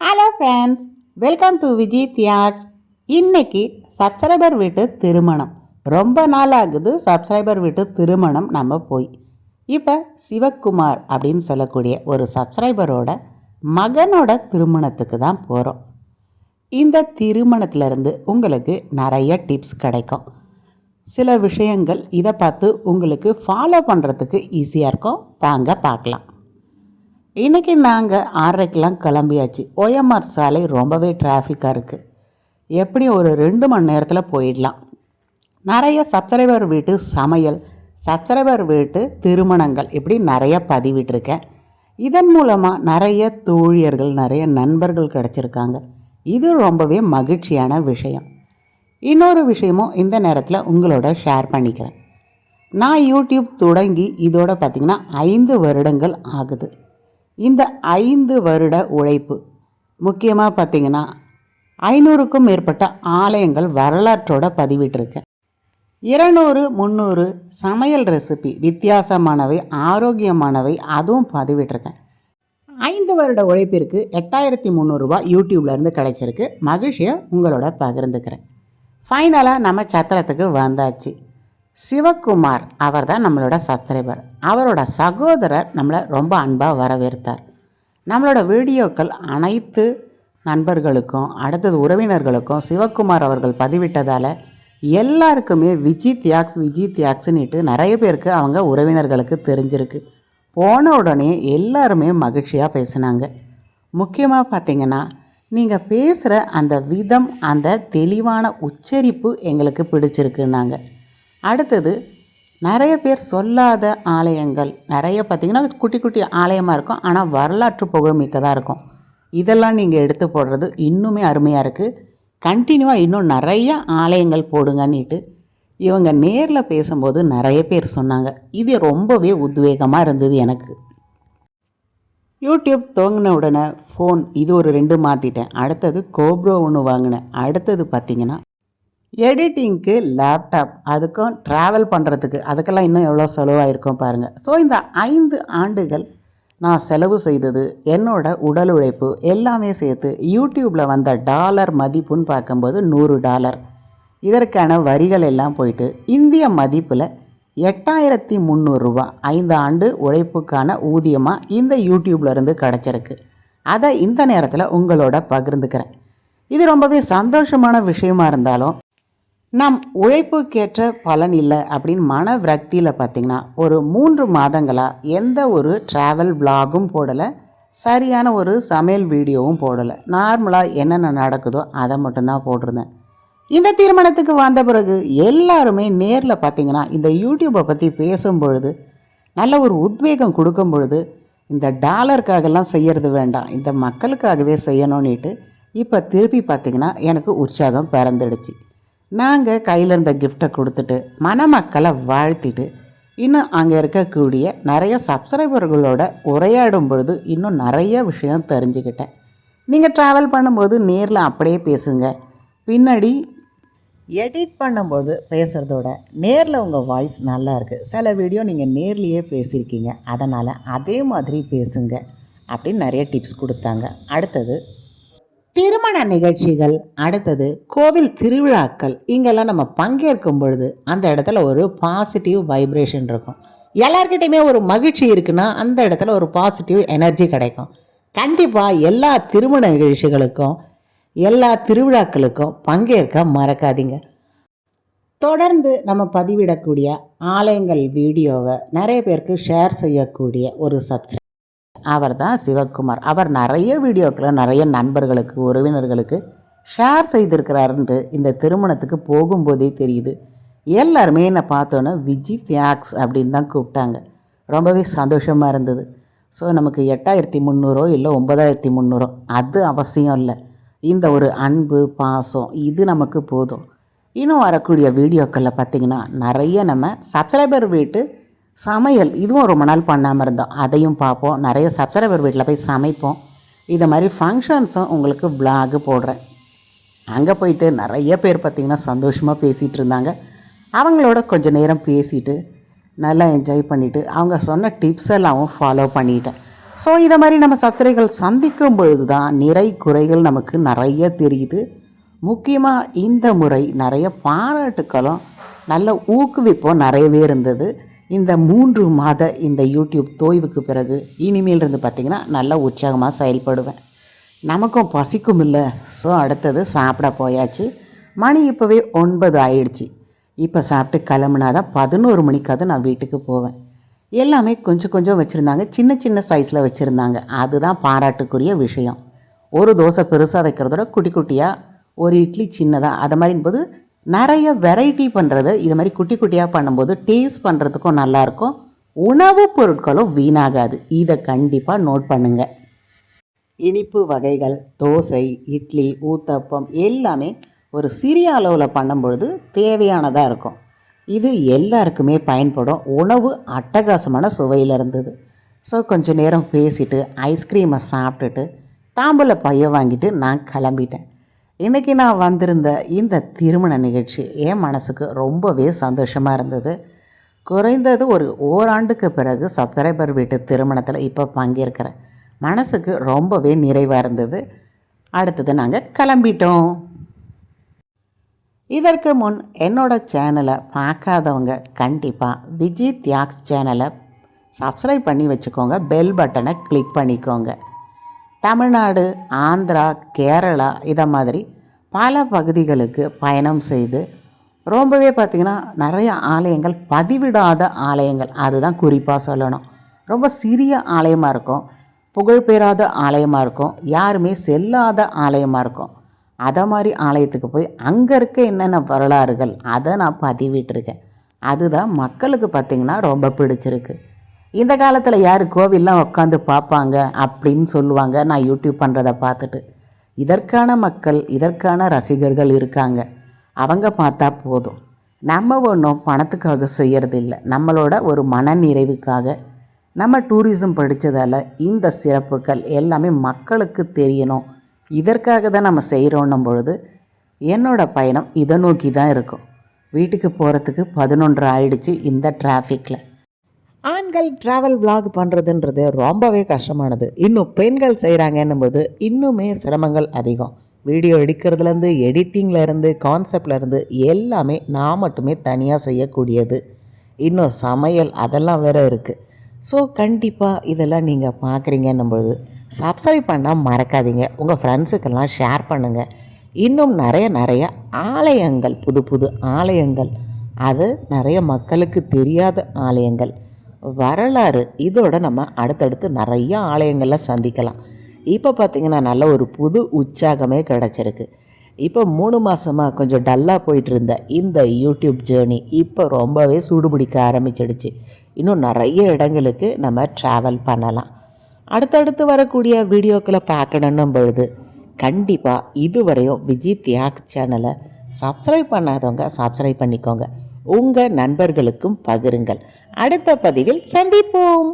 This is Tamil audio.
Hello friends welcome to Vijay தியாக்ஸ் இன்னைக்கு சப்ஸ்கிரைபர் வீட்டு திருமணம். ரொம்ப நாள் ஆகுது சப்ஸ்கிரைபர் வீட்டு திருமணம் நம்ம போய். இப்போ சிவக்குமார் அப்படின்னு சொல்லக்கூடிய ஒரு சப்ஸ்கிரைபரோட மகனோட திருமணத்துக்கு தான் போகிறோம் இந்த திருமணத்திலேருந்து உங்களுக்கு நிறைய டிப்ஸ் கிடைக்கும். சில விஷயங்கள் இதை பார்த்து உங்களுக்கு ஃபாலோ பண்ணுறதுக்கு ஈஸியாக இருக்கும். வாங்க பார்க்கலாம். இன்றைக்கி நாங்கள் ஆறரைக்கெலாம் கிளம்பியாச்சு. ஓஎம்ஆர் சாலை ரொம்பவே டிராஃபிக்காக இருக்குது எப்படி ஒரு ரெண்டு மணி நேரத்தில் போயிடலாம்? நிறைய சப்ஸ்கிரைபர் வீட்டு சமையல் சப்ஸ்கிரைபர் வீட்டு திருமணங்கள் இப்படி நிறைய பதிவிட்டிருக்கேன். இதன் மூலமாக நிறைய தோழியர்கள் நிறைய நண்பர்கள் கிடச்சிருக்காங்க. இது ரொம்பவே மகிழ்ச்சியான விஷயம். இன்னொரு விஷயமும் இந்த நேரத்தில் உங்களோட ஷேர் பண்ணிக்கிறேன். நான் யூடியூப் தொடங்கி இதோட பார்த்திங்கன்னா ஐந்து வருடங்கள் ஆகுது. இந்த ஐந்து வருட உழைப்பு. முக்கியமாக பார்த்திங்கன்னா ஐநூறுக்கும் மேற்பட்ட ஆலயங்கள் வரலாற்றோட பதிவிட்டிருக்கேன் இருநூறு முந்நூறு சமையல் ரெசிபி வித்தியாசமானவை ஆரோக்கியமானவை அதுவும் பதிவிட்டிருக்கேன் ஐந்து வருட உழைப்பிற்கு எட்டாயிரத்தி முந்நூறுரூவா யூடியூப்லேருந்து கிடைச்சிருக்கு. மகிழ்ச்சியை உங்களோட பகிர்ந்துக்கிறேன். ஃபைனலாக நம்ம சத்திரத்துக்கு வந்தாச்சு. சிவகுமார் அவர் தான் நம்மளோட சப்ஸ்கிரைபர் அவரோட சகோதரர் நம்மளை ரொம்ப அன்பாக வரவேற்றார். நம்மளோட வீடியோக்கள் அனைத்து நண்பர்களுக்கும் அடுத்தது உறவினர்களுக்கும் சிவகுமார் அவர்கள் பதிவிட்டதால் எல்லாருக்குமே விஜி தியாக்ஸ் விஜி தியாக்ஸ்னுட்டு நிறைய பேருக்கு அவங்க உறவினர்களுக்கு தெரிஞ்சிருக்கு. போன உடனே எல்லாருமே மகிழ்ச்சியாக பேசினாங்க. முக்கியமாக பார்த்தீங்கன்னா நீங்கள் பேசுகிற அந்த விதம் அந்த தெளிவான உச்சரிப்பு எங்களுக்கு பிடிச்சிருக்குன்னாங்க. அடுத்தது நிறைய பேர் சொல்லாத ஆலயங்கள். நிறைய பார்த்திங்கன்னா குட்டி குட்டி ஆலயமாக இருக்கும். ஆனால் வரலாற்று புகழ்மிக்கதாக இருக்கும். இதெல்லாம் நீங்கள் எடுத்து போடுறது இன்னுமே அருமையாக இருக்குது கண்டினியூவாக இன்னும் நிறைய ஆலயங்கள் போடுங்கன்னுட்டு இவங்க நேரில் பேசும்போது நிறைய பேர் சொன்னாங்க. இது ரொம்பவே உத்வேகமாக இருந்தது எனக்கு. யூடியூப் துவங்கின உடனே ஃபோன் இது ஒரு ரெண்டு மாற்றிட்டேன் அடுத்தது கோப்ரோ ஒன்று வாங்கினேன். அடுத்தது பார்த்திங்கன்னா எடிட்டிங்க்கு லேப்டாப் அதுக்கும் ட்ராவல் பண்ணுறதுக்கு அதுக்கெல்லாம் இன்னும் எவ்வளோ செலவாயிருக்கும் பாருங்கள் ஸோ இந்த ஐந்து ஆண்டுகள் நான் செலவு செய்தது என்னோட உடல் உழைப்பு எல்லாமே சேர்த்து யூடியூப்பில் வந்த டாலர் மதிப்புன்னு பார்க்கும்போது நூறு டாலர். இதற்கான வரிகள் எல்லாம் போயிட்டு இந்திய மதிப்பில் எட்டாயிரத்தி முந்நூறுரூவா ஐந்து ஆண்டு உழைப்புக்கான ஊதியமாக இந்த யூடியூப்லேருந்து கிடச்சிருக்கு. அதை இந்த நேரத்தில் உங்களோட பகிர்ந்துக்கிறேன். இது ரொம்பவே சந்தோஷமான விஷயமா இருந்தாலும் நம் உழைப்புக்கேற்ற பலன் இல்லை அப்படின்னு மன விரக்தியில் பார்த்திங்கன்னா ஒரு மூன்று மாதங்களாக எந்த ஒரு ட்ராவல் விலாகும் போடலை சரியான ஒரு சமையல் வீடியோவும் போடலை. நார்மலாக என்னென்ன நடக்குதோ அதை மட்டும்தான் போட்டிருந்தேன். இந்த தீர்மானத்துக்கு வந்த பிறகு எல்லாருமே நேரில் பார்த்திங்கன்னா இந்த யூடியூப்பை பற்றி பேசும் பொழுது நல்ல ஒரு உத்வேகம் கொடுக்கும் பொழுது இந்த டாலருக்காகலாம் செய்கிறது வேண்டாம் இந்த மக்களுக்காகவே செய்யணும்னுட்டு இப்போ திருப்பி பார்த்திங்கன்னா எனக்கு உற்சாகம் பிறந்துடுச்சு. நாங்கள் கையில் இருந்த கிஃப்டை கொடுத்துட்டு மணமக்களை வாழ்த்திட்டு இன்னும் அங்கே இருக்கக்கூடிய நிறைய சப்ஸ்கிரைபர்களோட உரையாடும் பொழுது இன்னும் நிறைய விஷயம் தெரிஞ்சுக்கிட்டேன். நீங்கள் ட்ராவல் பண்ணும்போது நேரில் அப்படியே பேசுங்க. பின்னாடி எடிட் பண்ணும்போது பேசுகிறதோட நேரில் உங்கள் வாய்ஸ் நல்லா இருக்குது சில வீடியோ நீங்கள் நேர்லேயே பேசியிருக்கீங்க. அதனால் அதே மாதிரி பேசுங்க அப்படின்னு நிறைய டிப்ஸ் கொடுத்தாங்க. அடுத்தது திருமண நிகழ்ச்சிகள் அடுத்தது கோவில் திருவிழாக்கள் இங்கெல்லாம் நம்ம பங்கேற்கும் பொழுது அந்த இடத்துல ஒரு பாசிட்டிவ் வைப்ரேஷன் இருக்கும். எல்லார்கிட்டையுமே ஒரு மகிழ்ச்சி இருக்குன்னா அந்த இடத்துல ஒரு பாசிட்டிவ் எனர்ஜி கிடைக்கும். கண்டிப்பாக எல்லா திருமண நிகழ்ச்சிகளுக்கும் எல்லா திருவிழாக்களுக்கும் பங்கேற்க மறக்காதீங்க. தொடர்ந்து நம்ம பதிவிடக்கூடிய ஆலயங்கள் வீடியோவை நிறைய பேருக்கு ஷேர் செய்யக்கூடிய ஒரு சப்ஸ்கிரைப் அவர் தான் சிவகுமார். அவர் நிறைய வீடியோக்களை நிறைய நண்பர்களுக்கு உறவினர்களுக்கு ஷேர் செய்திருக்கிறாருன்ட்டு இந்த திருமணத்துக்கு போகும்போதே தெரியுது. எல்லாருமே என்னை பார்த்தோன்னே விஜி தியாக்ஸ் அப்படின்னு தான் கூப்பிட்டாங்க. ரொம்பவே சந்தோஷமாக இருந்தது. ஸோ நமக்கு எட்டாயிரத்தி முந்நூறோ இல்லை ஒம்பதாயிரத்தி முந்நூறோ அது அவசியம் இல்லை. இந்த ஒரு அன்பு பாசம் இது நமக்கு போதும். இன்னும் வரக்கூடிய வீடியோக்களில் பார்த்திங்கன்னா நிறைய நம்ம சப்ஸ்கிரைபர் வீட்டு சமையல் இதுவும் ரொம்ப நாள் பண்ணாமல் இருந்தோம். அதையும் பார்ப்போம். நிறைய சப்ஸ்கிரைபர் வீட்டில் போய் சமைப்போம். இது மாதிரி ஃபங்க்ஷன்ஸும் உங்களுக்கு விலாகு போடுறேன். அங்கே போயிட்டு நிறைய பேர் பார்த்திங்கன்னா சந்தோஷமாக பேசிகிட்டு இருந்தாங்க. அவங்களோட கொஞ்சம் நேரம் பேசிட்டு நல்லா என்ஜாய் பண்ணிவிட்டு அவங்க சொன்ன டிப்ஸ் எல்லாம் ஃபாலோ பண்ணிட்டேன். ஸோ இதை மாதிரி நம்ம சர்க்கரைகள் சந்திக்கும் பொழுது தான் நிறை குறைகள் நமக்கு நிறைய தெரியுது. முக்கியமாக இந்த முறை நிறைய பாராட்டுக்களும் நல்ல ஊக்குவிப்பும் நிறையவே இருந்தது. இந்த மூன்று மாத இந்த யூடியூப் தோய்வுக்கு பிறகு இனிமேல் இருந்து பார்த்திங்கன்னா நல்லா உற்சாகமாக செயல்படுவேன். நமக்கும் பசிக்கும் இல்லை. ஸோ அடுத்தது சாப்பிட போயாச்சு. மணி இப்போவே ஒன்பது ஆயிடுச்சு. இப்போ சாப்பிட்டு கிளம்புனா தான் பதினோரு மணிக்காவது நான் வீட்டுக்கு போவேன். எல்லாமே கொஞ்சம் கொஞ்சம் வச்சுருந்தாங்க. சின்ன சின்ன சைஸில் வச்சுருந்தாங்க. அதுதான் பாராட்டுக்குரிய விஷயம். ஒரு தோசை பெருசாக வைக்கிறதோட குட்டி குட்டியாக ஒரு இட்லி சின்னதாக அது மாதிரின்போது நிறைய வெரைட்டி பண்ணுறது இது மாதிரி குட்டி குட்டியாக பண்ணும்போது டேஸ்ட் பண்ணுறதுக்கும் நல்லாயிருக்கும். உணவுப் பொருட்களும் வீணாகாது. இதை கண்டிப்பாக நோட் பண்ணுங்கள் இனிப்பு வகைகள் தோசை இட்லி ஊத்தப்பம் எல்லாமே ஒரு சிறிய அளவில் பண்ணும்பொழுது தேவையானதாக இருக்கும். இது எல்லாருக்குமே பயன்படும். உணவு அட்டகாசமான சுவையில் இருந்தது. ஸோ கொஞ்சம் நேரம் பேசிவிட்டு ஐஸ்கிரீமை சாப்பிட்டுட்டு தாம்பூல பைய வாங்கிட்டு நான் கிளம்பிட்டேன். இன்றைக்கி நான் வந்திருந்த இந்த திருமண நிகழ்ச்சி என் மனசுக்கு ரொம்பவே சந்தோஷமாக இருந்தது. குறைந்தது ஒரு ஓராண்டுக்கு பிறகு சப்ஸ்கிரைபர் வீட்டு திருமணத்தில் இப்போ பங்கேற்கிறேன். மனசுக்கு ரொம்பவே நிறைவாக இருந்தது. அடுத்தது நாங்கள் கிளம்பிட்டோம். இதற்கு முன் என்னோட சேனலை பார்க்காதவங்க கண்டிப்பாக விஜய் தியாக்ஸ் சேனலை சப்ஸ்கிரைப் பண்ணி வச்சுக்கோங்க. பெல் பட்டனை கிளிக் பண்ணிக்கோங்க. தமிழ்நாடு ஆந்திரா கேரளா இதை மாதிரி பல பகுதிகளுக்கு பயணம் செய்து ரொம்பவே பார்த்திங்கன்னா நிறைய ஆலயங்கள் பதிவிடாத ஆலயங்கள். அதுதான் குறிப்பாக சொல்லணும். ரொம்ப சிறிய ஆலயமாக இருக்கும். புகழ்பெறாத ஆலயமாக இருக்கும். யாருமே செல்லாத ஆலயமாக இருக்கும். அதை மாதிரி ஆலயத்துக்கு போய் அங்கே இருக்க என்னென்ன வரலாறுகள் அதை நான் பதிவிட்டிருக்கேன். அதுதான் மக்களுக்கு பார்த்திங்கன்னா ரொம்ப பிடிச்சிருக்கு. இந்த காலத்தில் யார் கோவில்லாம் உட்காந்து பார்ப்பாங்க அப்படின்னு சொல்லுவாங்க. நான் யூடியூப் பண்ணுறதை பார்த்துட்டு. இதற்கான மக்கள் இதற்கான ரசிகர்கள் இருக்காங்க. அவங்க பார்த்தா போதும். நம்ம ஒன்றும் பணத்துக்காக செய்கிறது இல்லை நம்மளோட ஒரு மன நிறைவுக்காக நம்ம டூரிசம் படித்ததால் இந்த சிறப்புகள் எல்லாமே மக்களுக்கு தெரியணும். இதற்காக தான் நம்ம செய்கிறோன்னும் பொழுது என்னோடய பயணம் இதை நோக்கி தான் இருக்கும். வீட்டுக்கு போகிறதுக்கு பதினொன்று ஆயிடுச்சு இந்த டிராஃபிக்கில் ஆண்கள் ட்ராவல் விளாக் பண்ணுறதுன்றது ரொம்பவே கஷ்டமானது. இன்னும் பெண்கள் செய்கிறாங்கன்னும் போது இன்னுமே சிரமங்கள் அதிகம். வீடியோ எடுக்கிறதுலேருந்து எடிட்டிங்லேருந்து கான்செப்ட்லேருந்து எல்லாமே நான் மட்டுமே தனியாக செய்யக்கூடியது. இன்னும் சமையல் அதெல்லாம் வேறு இருக்குது ஸோ கண்டிப்பாக இதெல்லாம் நீங்கள் பார்க்குறீங்கன்னும் பொழுது சப்ஸ்கிரைப் பண்ணால் மறக்காதீங்க உங்கள் ஃப்ரெண்ட்ஸுக்கெல்லாம் ஷேர் பண்ணுங்கள் இன்னும் நிறைய நிறைய ஆலயங்கள் புது புது ஆலயங்கள். அது நிறைய மக்களுக்கு தெரியாத ஆலயங்கள். வரலாறு. இதோட நம்ம அடுத்தடுத்து நிறைய ஆலயங்களில் சந்திக்கலாம். இப்போ பார்த்திங்கன்னா நல்ல ஒரு புது உற்சாகமே கிடச்சிருக்கு. இப்போ மூணு மாதமாக கொஞ்சம் டல்லாக போயிட்டு இருந்த இந்த யூடியூப் ஜேர்னி இப்போ ரொம்பவே சூடுபிடிக்க ஆரம்பிச்சிடுச்சு. இன்னும் நிறைய இடங்களுக்கு நம்ம ட்ராவல் பண்ணலாம். அடுத்தடுத்து வரக்கூடிய வீடியோக்களை பார்க்கணுன்னும் பொழுது கண்டிப்பாக இதுவரையும் விஜய் தியாக் சேனலை சப்ஸ்கிரைப் பண்ணாதவங்க சப்ஸ்கிரைப் பண்ணிக்கோங்க. உங்கள் நண்பர்களுக்கும் பகிருங்கள். அடுத்த பதிவில் சந்திப்போம்.